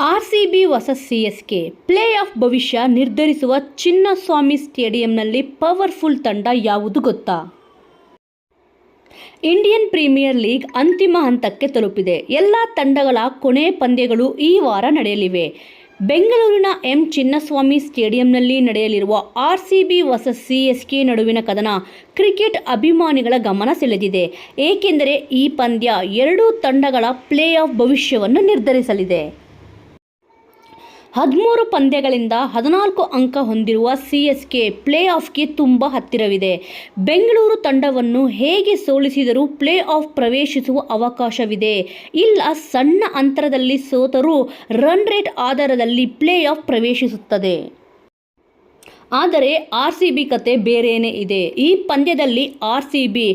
RCB S K play off ಭವಿಷ್ಯ ನಿರ್ಧರಿಸುವ Chinnaswamy ಸ್ಟೇಡಿಯಂನಲ್ಲಿ powerful ತಂಡ ಯಾವುದು ಗೊತ್ತಾ? ಇಂಡಿಯನ್ ಪ್ರೀಮಿಯರ್ ಲೀಗ್ ಅಂತಿಮ ಹಂತಕ್ಕೆ ತಲುಪಿದೆ. ಎಲ್ಲ ತಂಡಗಳ ಕೊನೆ ಪಂದ್ಯಗಳು ಈ ವಾರ ನಡೆಯಲಿವೆ. ಬೆಂಗಳೂರಿನ ಎಂ ಚಿನ್ನಸ್ವಾಮಿ ಸ್ಟೇಡಿಯಂನಲ್ಲಿ ನಡೆಯಲಿರುವ ಆರ್ಸಿಬಿ ವರ್ಸಸ್ ಸಿಎಸ್ಕೆ ನಡುವಿನ ಕದನ ಕ್ರಿಕೆಟ್ ಅಭಿಮಾನಿಗಳ ಗಮನ ಸೆಳೆದಿದೆ. ಏಕೆಂದರೆ ಈ ಪಂದ್ಯ ಎರಡೂ ತಂಡಗಳ ಪ್ಲೇ ಆಫ್ ಭವಿಷ್ಯವನ್ನು ನಿರ್ಧರಿಸಲಿದೆ. ಹದಿಮೂರು ಪಂದ್ಯಗಳಿಂದ ಹದಿನಾಲ್ಕು ಅಂಕ ಹೊಂದಿರುವ ಸಿ ಎಸ್ ಕೆ ಪ್ಲೇ ಆಫ್ಗೆ ತುಂಬ ಹತ್ತಿರವಿದೆ. ಬೆಂಗಳೂರು ತಂಡವನ್ನು ಹೇಗೆ ಸೋಲಿಸಿದರೂ ಪ್ಲೇ ಆಫ್ ಪ್ರವೇಶಿಸುವ ಅವಕಾಶವಿದೆ. ಇಲ್ಲ, ಸಣ್ಣ ಅಂತರದಲ್ಲಿ ಸೋತರೂ ರನ್ ರೇಟ್ ಆಧಾರದಲ್ಲಿ ಪ್ಲೇ ಆಫ್ ಪ್ರವೇಶಿಸುತ್ತದೆ. ಆದರೆ ಆರ್ ಸಿ ಬಿ ಕತೆ ಬೇರೆಯೇ ಇದೆ. ಈ ಪಂದ್ಯದಲ್ಲಿ R C B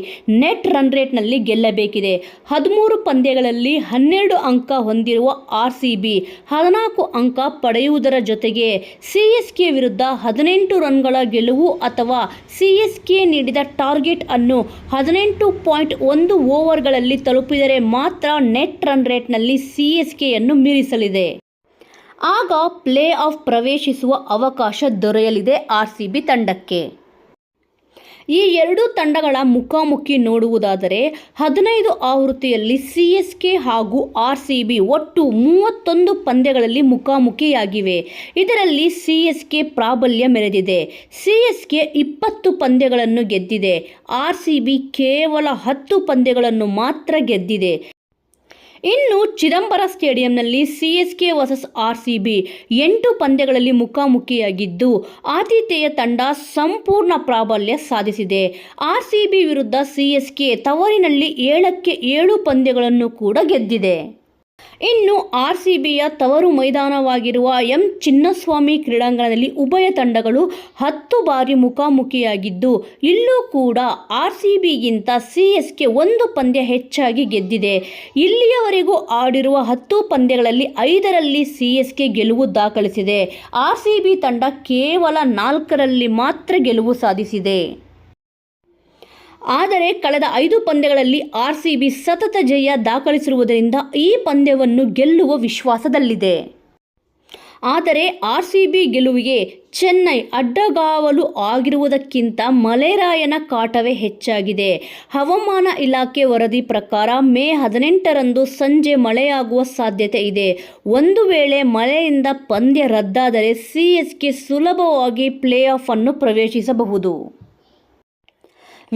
net run ರೇಟ್ನಲ್ಲಿ ಗೆಲ್ಲಬೇಕಿದೆ. ಹದಿಮೂರು ಪಂದ್ಯಗಳಲ್ಲಿ ಹನ್ನೆರಡು ಅಂಕ ಹೊಂದಿರುವ ಆರ್ ಸಿ ಬಿ ಹದಿನಾಲ್ಕು ಅಂಕ ಪಡೆಯುವುದರ ಜೊತೆಗೆ ಸಿ ಎಸ್ ಕೆ ವಿರುದ್ಧ ಹದಿನೆಂಟು ರನ್ಗಳ ಗೆಲುವು ಅಥವಾ ಸಿ ಎಸ್ ಕೆ ನೀಡಿದ ಟಾರ್ಗೆಟ್ ಅನ್ನು ಹದಿನೆಂಟು ಪಾಯಿಂಟ್ ಒಂದು ಓವರ್ಗಳಲ್ಲಿ ತಲುಪಿದರೆ ಮಾತ್ರ ನೆಟ್ ರನ್ ರೇಟ್ನಲ್ಲಿ ಸಿ ಎಸ್ ಕೆಯನ್ನು ಮೀರಿಸಲಿದೆ. ಆಗ ಪ್ಲೇ ಆಫ್ ಪ್ರವೇಶಿಸುವ ಅವಕಾಶ ದೊರೆಯಲಿದೆ ಆರ್ ಸಿ ಬಿ ತಂಡಕ್ಕೆ. ಈ ಎರಡೂ ತಂಡಗಳ ಮುಖಾಮುಖಿ ನೋಡುವುದಾದರೆ, ಹದಿನೈದು ಆವೃತ್ತಿಯಲ್ಲಿ ಸಿ ಎಸ್ ಕೆ ಹಾಗೂ ಆರ್ ಸಿ ಬಿ ಒಟ್ಟು ಮೂವತ್ತೊಂದು ಪಂದ್ಯಗಳಲ್ಲಿ ಮುಖಾಮುಖಿಯಾಗಿವೆ. ಇದರಲ್ಲಿ ಸಿ ಎಸ್ ಕೆ ಪ್ರಾಬಲ್ಯ ಮೆರೆದಿದೆ. ಸಿ ಎಸ್ ಕೆ ಇಪ್ಪತ್ತು ಪಂದ್ಯಗಳನ್ನು ಗೆದ್ದಿದೆ. ಆರ್ ಸಿ ಬಿ ಕೇವಲ ಹತ್ತು ಪಂದ್ಯಗಳನ್ನು ಮಾತ್ರ ಗೆದ್ದಿದೆ. ಇನ್ನು Chidambara ಸ್ಟೇಡಿಯಂನಲ್ಲಿ CSK versus R C B ಎಂಟು ಪಂದ್ಯಗಳಲ್ಲಿ ಮುಖಾಮುಖಿಯಾಗಿದ್ದು, ಆತಿಥೇಯ ತಂಡ ಸಂಪೂರ್ಣ ಪ್ರಾಬಲ್ಯ ಸಾಧಿಸಿದೆ. ಆರ್ ಸಿ ಬಿ ವಿರುದ್ಧ ಸಿಎಸ್ಕೆ ತವರಿನಲ್ಲಿ ಏಳಕ್ಕೆ ಏಳು ಪಂದ್ಯಗಳನ್ನು ಕೂಡ ಗೆದ್ದಿದೆ. ಇನ್ನು ಆರ್ ಸಿ ಬಿಯ ತವರು ಮೈದಾನವಾಗಿರುವ ಎಂ ಚಿನ್ನಸ್ವಾಮಿ ಕ್ರೀಡಾಂಗಣದಲ್ಲಿ ಉಭಯ ತಂಡಗಳು ಹತ್ತು ಬಾರಿ ಮುಖಾಮುಖಿಯಾಗಿದ್ದು, ಇಲ್ಲೂ ಕೂಡ ಆರ್ ಸಿ ಬಿಗಿಂತ ಸಿ ಎಸ್ಗೆ ಒಂದು ಪಂದ್ಯ ಹೆಚ್ಚಾಗಿ ಗೆದ್ದಿದೆ. ಇಲ್ಲಿಯವರೆಗೂ ಆಡಿರುವ ಹತ್ತು ಪಂದ್ಯಗಳಲ್ಲಿ ಐದರಲ್ಲಿ ಸಿ ಎಸ್ಗೆ ಗೆಲುವು ದಾಖಲಿಸಿದೆ. ಆರ್ ಸಿ ಬಿ ತಂಡ ಕೇವಲ ನಾಲ್ಕರಲ್ಲಿ ಮಾತ್ರ ಗೆಲುವು ಸಾಧಿಸಿದೆ. ಆದರೆ ಕಳೆದ ಐದು ಪಂದ್ಯಗಳಲ್ಲಿ ಆರ್ ಸಿ ಬಿ ಸತತ ಜಯ ದಾಖಲಿಸಿರುವುದರಿಂದ ಈ ಪಂದ್ಯವನ್ನು ಗೆಲ್ಲುವ ವಿಶ್ವಾಸದಲ್ಲಿದೆ. ಆದರೆ ಆರ್ ಸಿ ಬಿ ಗೆಲುವಿಗೆ ಚೆನ್ನೈ ಅಡ್ಡಗಾವಲು ಆಗಿರುವುದಕ್ಕಿಂತ ಮಲೆರಾಯನ ಕಾಟವೇ ಹೆಚ್ಚಾಗಿದೆ. ಹವಾಮಾನ ಇಲಾಖೆ ವರದಿ ಪ್ರಕಾರ ಮೇ ಹದಿನೆಂಟರಂದು ಸಂಜೆ ಮಳೆಯಾಗುವ ಸಾಧ್ಯತೆ ಇದೆ. ಒಂದು ವೇಳೆ ಮಳೆಯಿಂದ ಪಂದ್ಯ ರದ್ದಾದರೆ ಸಿ ಎಸ್ಗೆ ಸುಲಭವಾಗಿ ಪ್ಲೇ ಆಫ್ ಅನ್ನು ಪ್ರವೇಶಿಸಬಹುದು.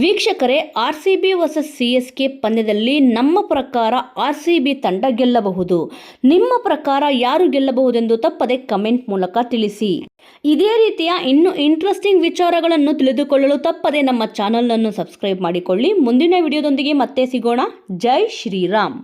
ವೀಕ್ಷಕರೇ R C B versus C S K ಪಂದ್ಯದಲ್ಲಿ ನಮ್ಮ ಪ್ರಕಾರ ಆರ್ ಸಿ ಬಿ ತಂಡ ಗೆಲ್ಲಬಹುದು. ನಿಮ್ಮ ಪ್ರಕಾರ ಯಾರು ಗೆಲ್ಲಬಹುದೆಂದು ತಪ್ಪದೆ ಕಮೆಂಟ್ ಮೂಲಕ ತಿಳಿಸಿ. ಇದೇ ರೀತಿಯ ಇನ್ನೂ ಇಂಟ್ರೆಸ್ಟಿಂಗ್ ವಿಚಾರಗಳನ್ನು ತಿಳಿದುಕೊಳ್ಳಲು ತಪ್ಪದೆ ನಮ್ಮ ಚಾನಲನ್ನು ಸಬ್ಸ್ಕ್ರೈಬ್ ಮಾಡಿಕೊಳ್ಳಿ. ಮುಂದಿನ ವಿಡಿಯೋದೊಂದಿಗೆ ಮತ್ತೆ ಸಿಗೋಣ. ಜೈ ಶ್ರೀರಾಮ್.